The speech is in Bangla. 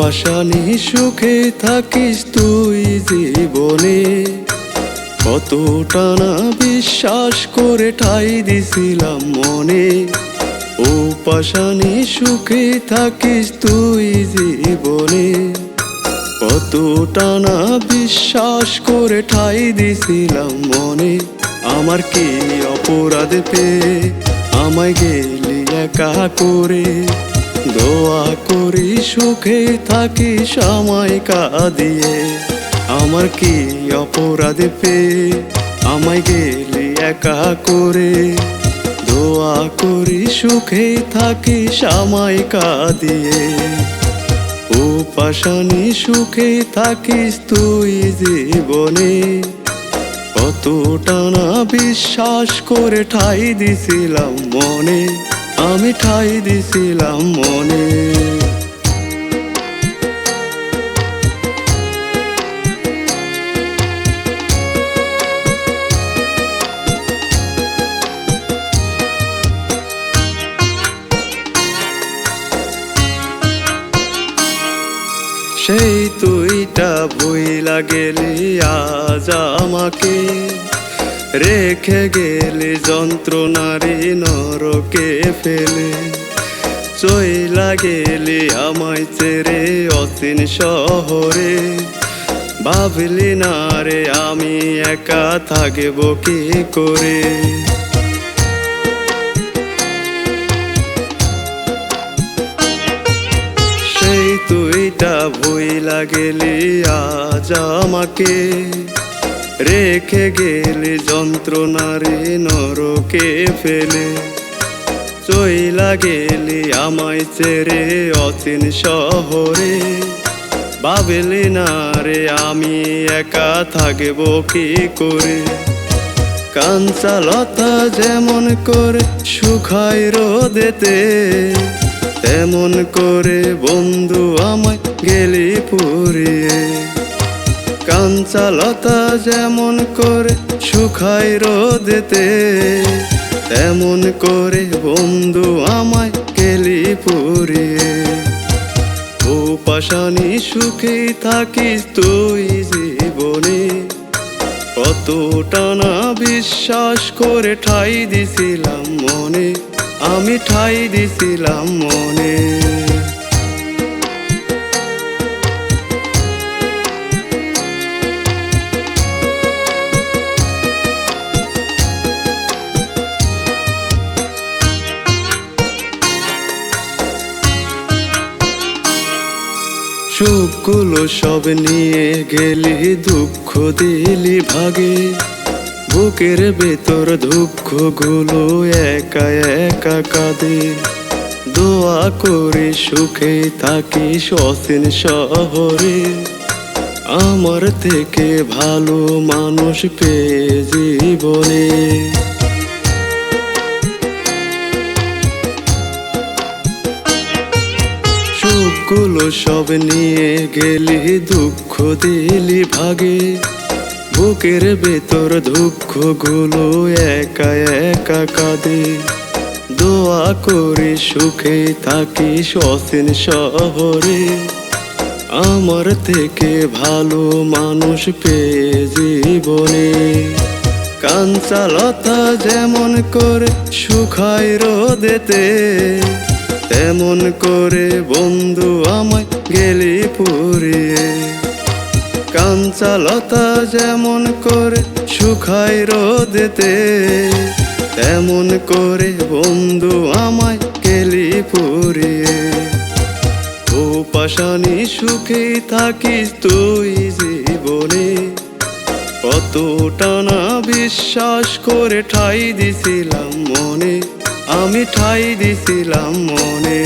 পাশানি সুখে থাকিস তুই জীবনে। কতটা না বিশ্বাস করে ঠাই দিছিলাম মনে। ও পাশানি সুখে থাকিস তুই জীবনে। কতটা টানা বিশ্বাস করে ঠাই দিছিলাম মনে। আমার কি অপরাধ পেয়ে, আমায় গেলি একা করে। দোয়া করি, সুখে থাকি, সময় কাঁদিয়ে। আমার কি অপরাধ পেয়ে আমায় গেলি একা করে। দোয়া করি, সুখে থাকি, সময় কাঁদিয়ে। ও পাশানি সুখে থাকিস তুই জীবনে। কত টানা বিশ্বাস করে ঠাই দিছিলাম মনে। আমি ঠাই দিছিলাম মনে। সেই তুইটা ভুইলা গেলি আজ আমাকে রেখে গেলি যন্ত্রণারি নরকে ফেলে। চইলা গেলি আমায় চেরে অচিন শহরে। ভাবলি না রে, আমি একা থাকব কি করে? সেই তুইটা ভুইলা গেলি আজ আমাকে। রেখে গেলি যন্ত্রণারে নরকে ফেলে। চইলা গেলি আমায় চেরে অচিন শহরে। ভাবলি না রে, আমি একা থাকব কি করে? কাঞ্চালতা যেমন করে শুকায় রোদেতে, তেমন করে বন্ধু আমায় গেলি পুরিয়ে কাঞ্চালতা যেমন করে শুকায় রোদেতে, তেমন করে বন্ধু আমায় গেলি পুরিয়ে ও পাশানি সুখে থাকিস তুই জীবনে কত টানা বিশ্বাস করে ঠাই দিছিলাম মনে, আমি ঠাই দিছিলাম মনে। সুখগুলো সব নিয়ে গেলি, দুঃখ দিলি ভাগে। বুকের ভেতর দুঃখগুলো একা একা কাঁদে। দোয়া করে সুখে থাকি সসীন শহরে। আমার থেকে ভালো মানুষ পেয়ে জীবনে। সুখগুলো সব নিয়ে গেলি দুঃখ দিলি ভাগে। বুকের ভেতর দুঃখগুলো একা একা কাঁদে। দোয়া করে সুখে থাকি সসীন শহরে। আমার থেকে ভালো মানুষ পেয়ে জীবনে। কাঞ্চালতা যেমন করে শুকায় রোদেতে। তেমন করে বন্ধু আমায় গেলি পুরিয়ে। কাঞ্চালতা যেমন করে শুকায় রোদেতে, তেমন করে বন্ধু আমায় গেলি পুরিয়ে। ও পাশানি সুখে থাকিস তুই জীবনে কত টানা বিশ্বাস করে ঠাই দিছিলাম মনে। আমি ঠাই দিছিলাম মনে।